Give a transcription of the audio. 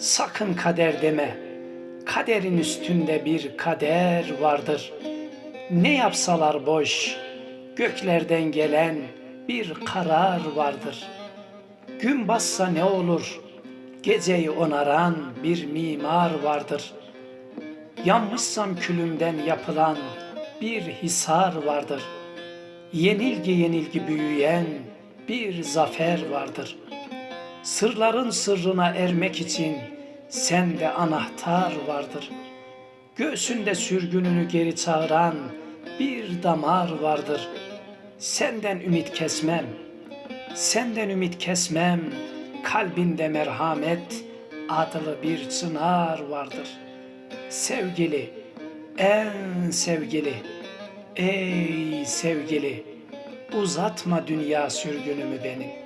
Sakın kader deme, kaderin üstünde bir kader vardır. Ne yapsalar boş, göklerden gelen bir karar vardır. Gün bassa ne olur, geceyi onaran bir mimar vardır. Yanmışsam külümden yapılan bir hisar vardır. Yenilgi yenilgi büyüyen bir zafer vardır. Sırların sırrına ermek için sende anahtar vardır. Göğsünde sürgününü geri çağıran bir damar vardır. Senden ümit kesmem, senden ümit kesmem. Kalbinde merhamet adlı bir çınar vardır. Sevgili, en sevgili, ey sevgili, uzatma dünya sürgünümü benim.